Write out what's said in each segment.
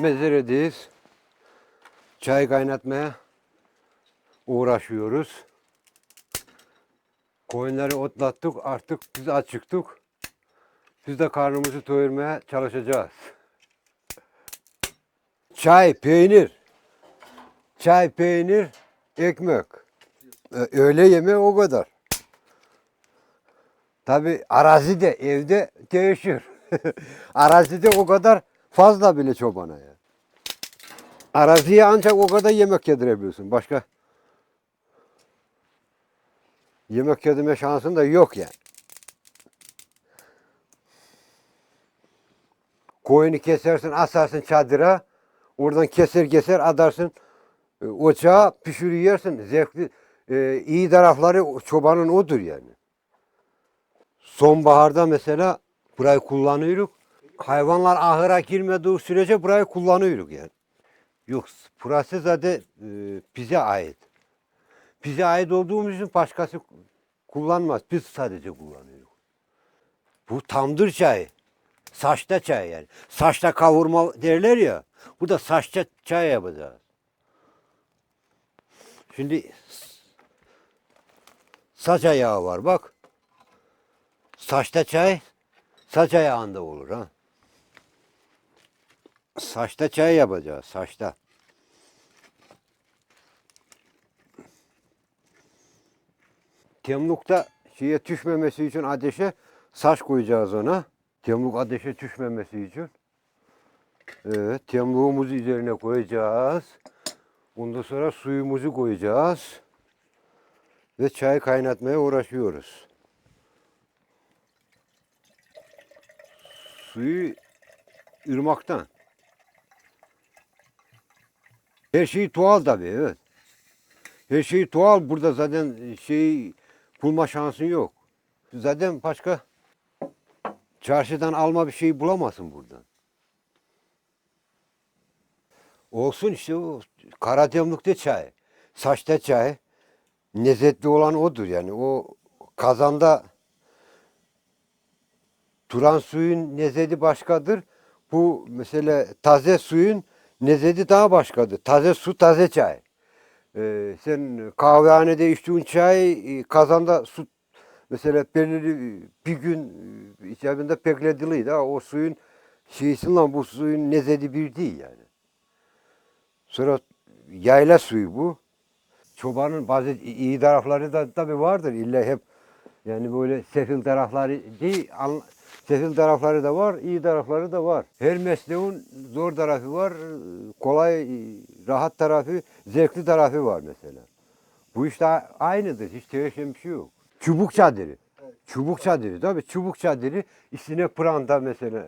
mezeredeyiz. Çay kaynatmaya uğraşıyoruz. Koyunları otlattık artık biz açıktık. Biz de karnımızı doyurmaya çalışacağız. Çay, peynir. Çay, peynir, ekmek. Ee, Öğle yemeği o kadar. Tabi arazide, evde değişir. arazide o kadar fazla bile çobana ya. Araziye ancak o kadar yemek yedirebiliyorsun. Başka yemek yedirme şansın da yok yani. Koyunu kesersin, asarsın çadıra. Oradan keser keser adarsın e, ocağa pişirir yersin. Zevkli, e, iyi tarafları çobanın odur yani. Sonbaharda mesela burayı kullanıyoruz. Hayvanlar ahıra girmediği sürece burayı kullanıyoruz yani. Yok burası zaten e, bize ait. Bize ait olduğumuz için başkası kullanmaz. Biz sadece kullanıyoruz. Bu tamdır çayı. Saçta çay yani. Saçta kavurma derler ya. Bu da saçta çay yapacağız. Şimdi saç ayağı var bak. Saçta çay saç ayağında olur ha. Saçta çay yapacağız saçta. Temlukta şeye düşmemesi için ateşe saç koyacağız ona. Temluk ateşe düşmemesi için. Evet, temluğumuzu üzerine koyacağız. Ondan sonra suyumuzu koyacağız. Ve çay kaynatmaya uğraşıyoruz. Suyu ırmaktan. Her şey doğal tabii evet. Her şey doğal. Burada zaten şey bulma şansın yok. Zaten başka çarşıdan alma bir şey bulamazsın buradan. Olsun işte o Karademlik'te çay, saçta çay, lezzetli olan odur yani. O kazanda duran suyun lezzeti başkadır. Bu mesela taze suyun lezzeti daha başkadır. Taze su, taze çay. Ee, sen kahvehanede içtiğin çay e, kazanda su mesela belirli bir gün e, içerisinde beklediliydi. Ha, o suyun şeysinden bu suyun lezzeti bir değil yani. Sonra yayla suyu bu. Çobanın bazı iyi tarafları da tabii vardır. İlla hep yani böyle sefil tarafları değil, sefil tarafları da var, iyi tarafları da var. Her mesleğin zor tarafı var, kolay, rahat tarafı, zevkli tarafı var mesela. Bu işte aynıdır, hiç değişen bir şey yok. Çubuk çadırı. Çubuk çadırı tabii çubuk çadırı içine pranta mesela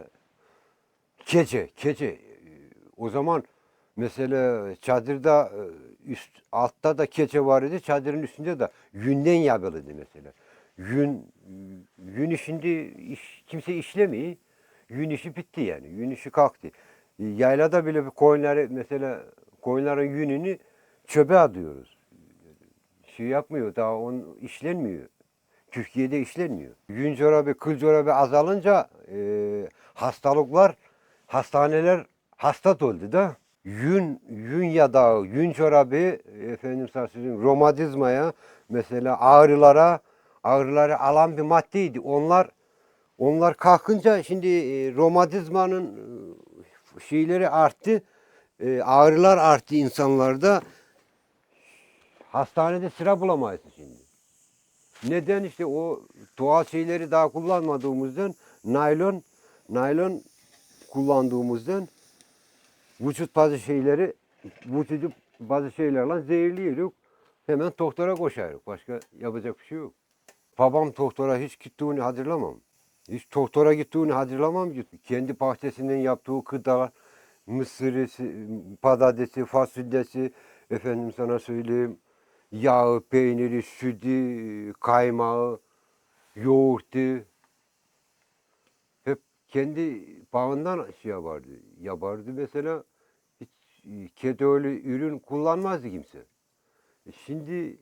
keçe, keçe. O zaman mesela çadırda e, üst altta da keçe var idi. Çadırın üstünde de yünden yapılıydı mesela. Yün yün işinde iş, kimse işlemiyor. Yün işi bitti yani. Yün işi kalktı. E, Yaylada bile bir koyunları mesela koyunların yününü çöpe atıyoruz. Şey yapmıyor daha on işlenmiyor. Türkiye'de işlenmiyor. Yün çorabı, kıl çorabı azalınca e, hastalıklar, hastaneler hasta oldu da. Yün, yün yadağı, yün çorabı, efendim söyleyeyim, romatizmaya, mesela ağrılara, ağrıları alan bir maddeydi. Onlar onlar kalkınca şimdi e, romatizmanın e, şeyleri arttı, e, ağrılar arttı insanlarda. Hastanede sıra bulamayız şimdi. Neden işte o doğal şeyleri daha kullanmadığımızdan naylon naylon kullandığımızdan vücut bazı şeyleri vücudu bazı şeylerle zehirliyoruz. Hemen doktora koşarız. Başka yapacak bir şey yok. Babam doktora hiç gittiğini hatırlamam. Hiç doktora gittiğini hatırlamam. Kendi bahçesinden yaptığı gıdalar, mısırı, patatesi, fasulyesi, efendim sana söyleyeyim, yağı, peyniri, sütü, kaymağı, yoğurtu. Hep kendi bağından şey yapardı. Yapardı mesela hiç e, kedi öyle ürün kullanmazdı kimse. E Şimdi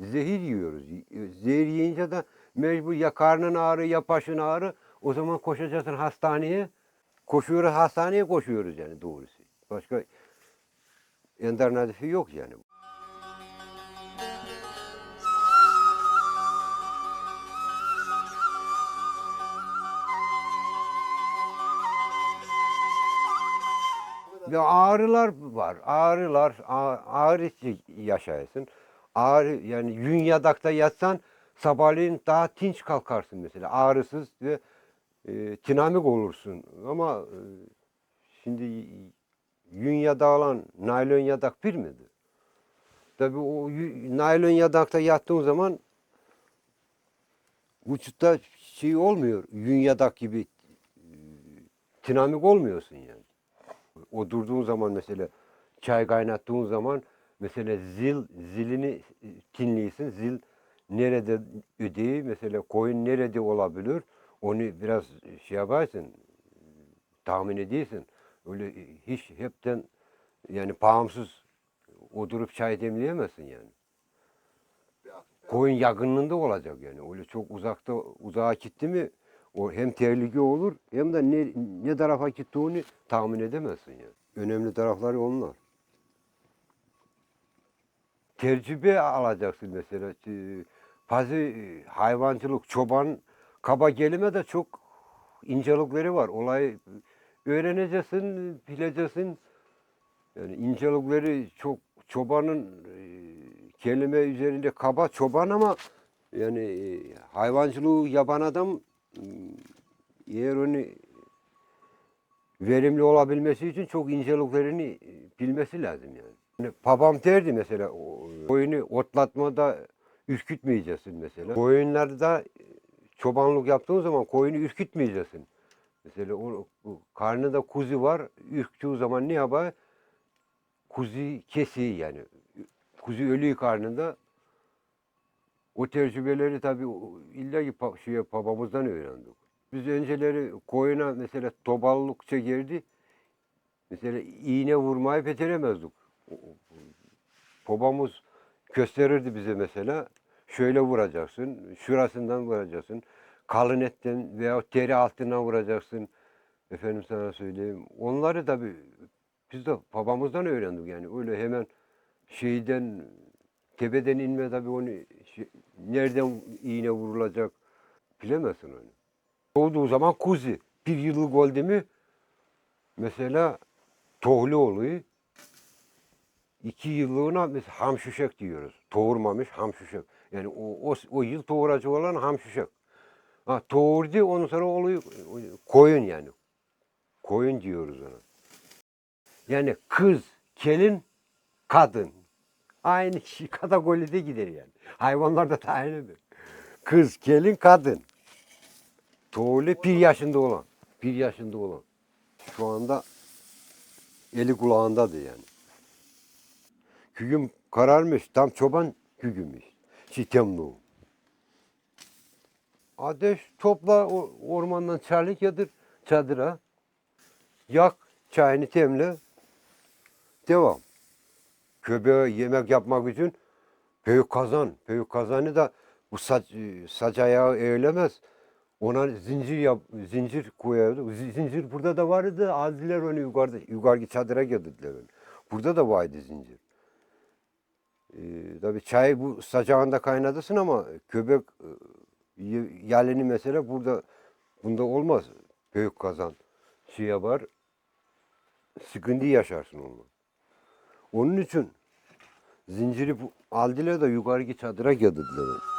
zehir yiyoruz. E, Zehir yiyince de mecbur ya karnın ağrı ya başın ağrı. O zaman koşacaksın hastaneye. koşuyoruz hastaneye koşuyoruz yani doğrusu. Başka alternatifi yok yani. Ya ağrılar var. Ağrılar, ağ- ağrı yaşayasın. Ağrı yani yün yadakta yatsan sabahleyin daha tinç kalkarsın mesela. Ağrısız ve e, dinamik olursun. Ama e, şimdi yün yadağı olan naylon yadak bir midir? Tabii o naylon yadakta yattığın zaman vücutta şey olmuyor. Yün yadak gibi e, dinamik olmuyorsun yani. Oturduğun zaman mesela çay kaynattığın zaman mesela zil zilini e, dinliyorsun. Zil nerede ödeyi mesela koyun nerede olabilir onu biraz şey yaparsın tahmin ediyorsun. Öyle hiç hepten yani bağımsız oturup çay demleyemezsin yani. Koyun yakınlığında olacak yani. Öyle çok uzakta uzağa gitti mi o hem tehlike olur hem de ne, ne tarafa gittiğini tahmin edemezsin yani. Önemli tarafları onlar. Tecrübe alacaksın mesela. Ee, Bazı e, hayvancılık, çoban, kaba kelime de çok incelikleri var. Olayı öğreneceksin, bileceksin. Yani incelikleri çok çobanın e, kelime üzerinde kaba çoban ama yani e, hayvancılığı yapan adam eğer onu verimli olabilmesi için çok inceliklerini bilmesi lazım yani. Yani babam derdi mesela koyunu otlatmada ürkütmeyeceksin mesela. Koyunlarda e, çobanlık yaptığın zaman koyunu ürkütmeyeceksin. Mesela o, o karnında kuzu var. Ürktüğü zaman ne yapar? Kuzu kesiyor yani. Kuzu ölüyor karnında. O tecrübeleri tabii illa ki şeye, babamızdan öğrendik. Biz önceleri koyuna mesela toballık çekerdi. Mesela iğne vurmayı beceremezdik. Babamız gösterirdi bize mesela. Şöyle vuracaksın, şurasından vuracaksın. Kalın etten veya deri altından vuracaksın. Efendim sana söyleyeyim. Onları tabii biz de babamızdan öğrendik yani. Öyle hemen şeyden tepeden inme tabii onu şey- nereden iğne vurulacak bilemezsin onu. Doğduğu zaman kuzi. Bir yıllık oldu mu mesela tohlu oluyor. İki yıllığına biz hamşuşak diyoruz. Doğurmamış hamşuşak. Yani o, o, o yıl doğuracak olan hamşuşak. Ha, doğurdu ondan sonra oluyor koyun yani. Koyun diyoruz ona. Yani kız, gelin, kadın. Aynı şey kategoride gider yani. Hayvanlarda da aynıdır. Kız, gelin, kadın. Doğulu bir yaşında olan. Bir yaşında olan. Şu anda eli kulağındadır yani. Gügüm kararmış. Tam çoban gügümüş. Sitemlu. Ateş topla ormandan çarlık yadır çadıra. Yak çayını temle. Devam. Köpeğe yemek yapmak için büyük kazan. Büyük kazanı da bu saç, saç ayağı eğilemez. Ona zincir yap, zincir. Z- Zincir burada da vardı. Aldılar onu yukarıda. Yukarı çadıra getirdiler onu. Burada da vardı zincir. Ee, tabii çay bu sacağında kaynadısın ama köpek e, y- yalini mesela burada bunda olmaz. Büyük kazan şey yapar. Sıkıntı yaşarsın onunla. Onun için zinciri aldılar da yukarıki çadıra getirdiler.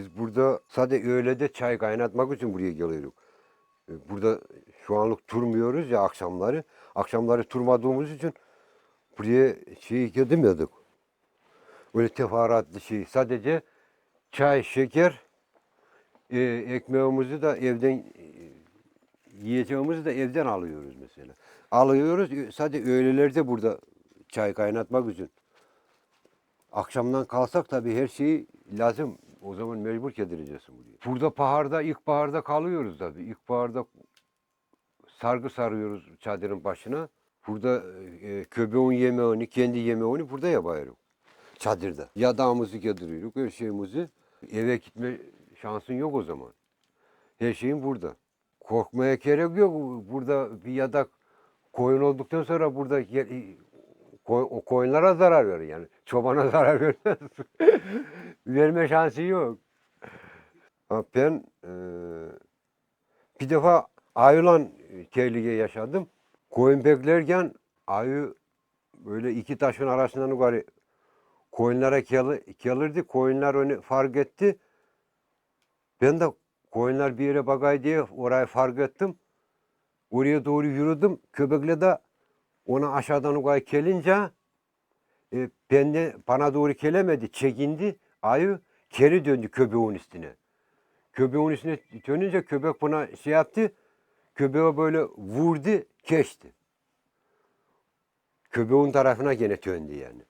Biz burada sadece öğlede çay kaynatmak için buraya geliyoruz. E, Burada şu anlık turmuyoruz ya akşamları. Akşamları turmadığımız için buraya şey gidemiyorduk. Öyle teferruatlı şey. Sadece çay, şeker, e, ekmeğimizi de evden e, yiyeceğimizi de evden alıyoruz mesela. Alıyoruz e, sadece öğlelerde burada çay kaynatmak için. Akşamdan kalsak tabii her şeyi lazım. O zaman mecbur getireceksin buraya. Burada paharda, ilkbaharda kalıyoruz tabii. İlkbaharda sargı sarıyoruz çadırın başına. Burada e, köpeğin yemeğini, kendi yemeğini burada yapıyoruz. Çadırda. Yadağımızı getiriyoruz, her şeyimizi. Eve gitme şansın yok o zaman. Her şeyin burada. Korkmaya gerek yok. Burada bir yadak koyun olduktan sonra burada koy- koyunlara zarar verir yani. Çobana zarar vermez. Verme şansı yok. Ben eee, bir defa ayılan tehlike yaşadım. Koyun beklerken ayı böyle iki taşın arasından yukarı koyunlara gel- gelirdi. Koyunlar onu fark etti. Ben de koyunlar bir yere bakay diye orayı fark ettim. Oraya doğru yürüdüm. Köpekle de ona aşağıdan yukarı gelince e, ben de bana doğru gelemedi. Çekindi. Ayı geri döndü köpeğin üstüne. Köpeğin üstüne dönünce köpek buna şey yaptı. Köpeğe böyle vurdu, geçti. Köpeğin tarafına gene döndü yani.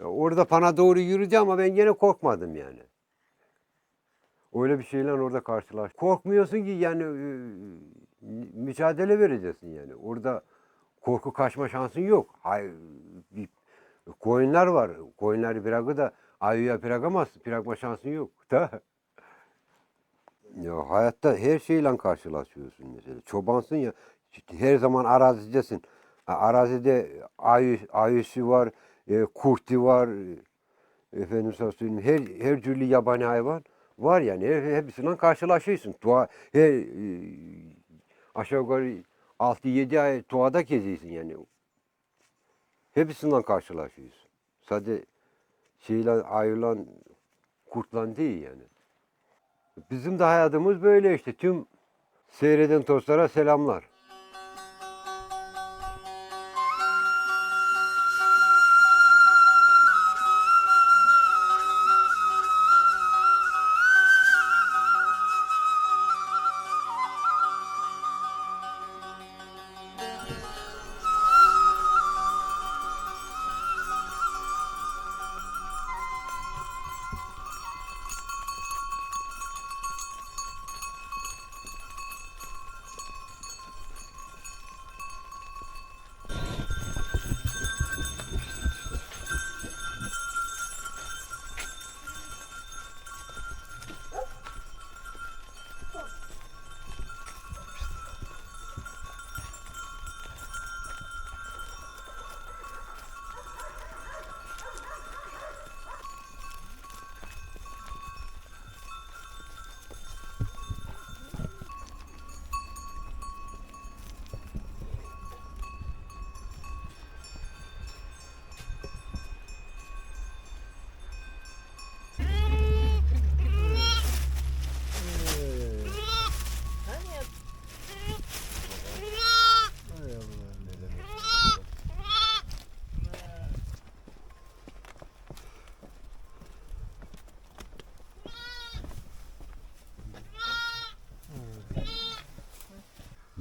Ya Orada bana doğru yürüdü ama ben gene korkmadım yani. Öyle bir şeyle orada karşılaş. Korkmuyorsun ki yani e, mücadele vereceksin yani. Orada korku kaçma şansın yok. Hayır, koyunlar var. Koyunları bırakı da ayıya bırakamaz. Bırakma şansın yok. Da. Ya hayatta her şeyle karşılaşıyorsun mesela. Çobansın ya her zaman arazidesin. Arazide ayı, ayısı var, e, kurti var, e, efendim söyleyeyim, her, her türlü yabani hayvan var yani. Her, hepsiyle karşılaşıyorsun. Doğa, her, e, aşağı yukarı 6-7 ay doğada geziyorsun yani. Hepsinden karşılaşıyorsun. Sadece şeyle ayılan, kurtlan değil yani. Bizim de hayatımız böyle işte. Tüm seyreden dostlara selamlar.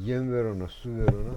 Yem ver ona, su ver ona.